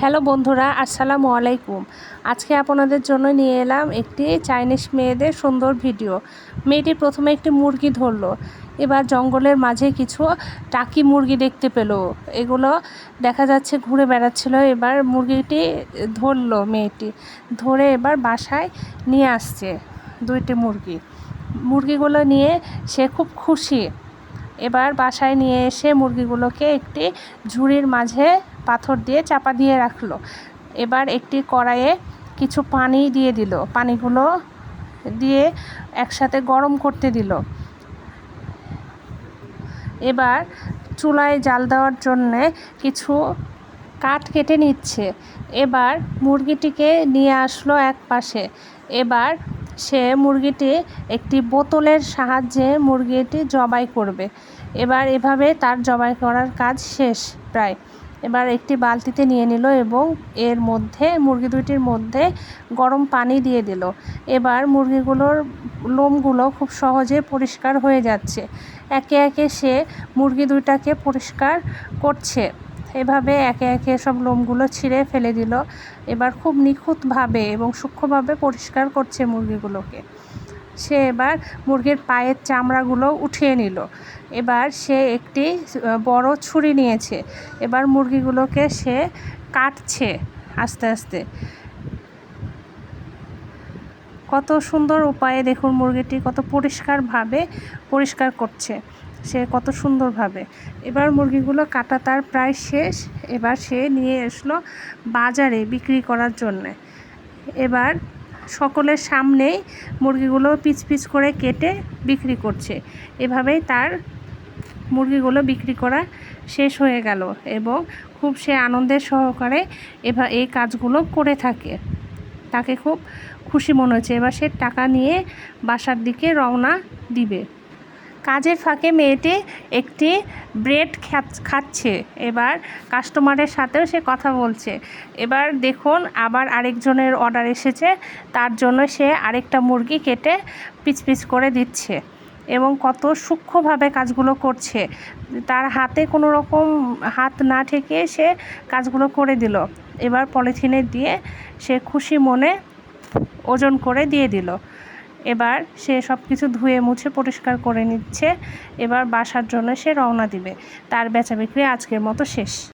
Hello বন্ধুরা, আসসালামু আলাইকুম। আজকে আপনাদের জন্য নিয়ে এলাম একটি চাইনিজ মেয়েদের সুন্দর ভিডিও। মেয়েটি প্রথমে একটি মুরগি ধরলো। এবার জঙ্গলের মাঝে কিছু টাকি মুরগি দেখতে পেল। এগুলো দেখা যাচ্ছে ঘুরে বেড়াচ্ছিল। এবার মুরগিটি ধরলো মেয়েটি। ধরে এবার বাসায় নিয়ে আসছে দুইটি মুরগি। মুরগিগুলো নিয়ে সে খুব খুশি। এবার বাসায় নিয়ে এসে মুরগিগুলোকে একটি ঝুড়ির মাঝে পাথর দিয়ে চাপা দিয়ে রাখল। এবার একটি কড়াইয়ে কিছু পানি দিয়ে দিল। পানিগুলো দিয়ে একসাথে গরম করতে দিল। এবার চুলায় জাল দেওয়ার জন্যে কিছু কাঠ কেটে নিচ্ছে। এবার মুরগিটিকে নিয়ে আসলো এক পাশে। এবার সে মুরগিটি একটি বোতলের সাহায্যে মুরগিটি জবাই করবে। এবার এভাবে তার জবাই করার কাজ শেষ প্রায়। এবার একটি বালতিতে নিয়ে নিল এবং এর মধ্যে, মুরগি দুইটির মধ্যে গরম পানি দিয়ে দিল। এবার মুরগিগুলোর লোমগুলো খুব সহজে পরিষ্কার হয়ে যাচ্ছে। একে একে সে মুরগি দুইটাকে পরিষ্কার করছে। এভাবে একে একে সব লোমগুলো ছিঁড়ে ফেলে দিল। এবার খুব নিখুঁতভাবে এবং সূক্ষ্মভাবে পরিষ্কার করছে মুরগিগুলোকে। সে এবার মুরগির পায়ের চামড়াগুলো উঠিয়ে নিল। এবার সে একটি বড় ছুরি নিয়েছে। এবার মুরগিগুলোকে সে কাটছে আস্তে আস্তে। কত সুন্দর উপায়ে দেখুন মুরগিটি, কত পরিষ্কারভাবে পরিষ্কার করছে। সে কত সুন্দরভাবে। এবার মুরগিগুলো কাটা তার প্রায় শেষ। এবার সে নিয়ে আসলো বাজারে বিক্রি করার জন্যে। এবার সকলের সামনেই মুরগিগুলো পিচ পিচ করে কেটে বিক্রি করছে। এভাবেই তার মুরগিগুলো বিক্রি করা শেষ হয়ে গেল এবং খুব সে আনন্দের সহকারে এভা, এই কাজগুলো করে থাকে। তাকে খুব খুশি মনে হচ্ছে। এবার সে টাকা নিয়ে বাসার দিকে রওনা দিবে। কাজের ফাঁকে মেয়েটি একটি ব্রেড খাচ্ছে। এবার কাস্টমারের সাথেও সে কথা বলছে। এবার দেখুন, আবার আরেকজনের অর্ডার এসেছে। তার জন্য সে আরেকটা মুরগি কেটে পিচ পিচ করে দিচ্ছে এবং কত সূক্ষ্মভাবে কাজগুলো করছে। তার হাতে কোনো রকম হাত না ঠেকে সে কাজগুলো করে দিল। এবার পলিথিনে দিয়ে সে খুশি মনে ওজন করে দিয়ে দিল। এবার সে সব কিছু ধুয়ে মুছে পরিষ্কার করে নিচ্ছে। এবার বাসার জন্য সে রওনা দিবে। তার বেচা বিক্রি আজকের মতো শেষ।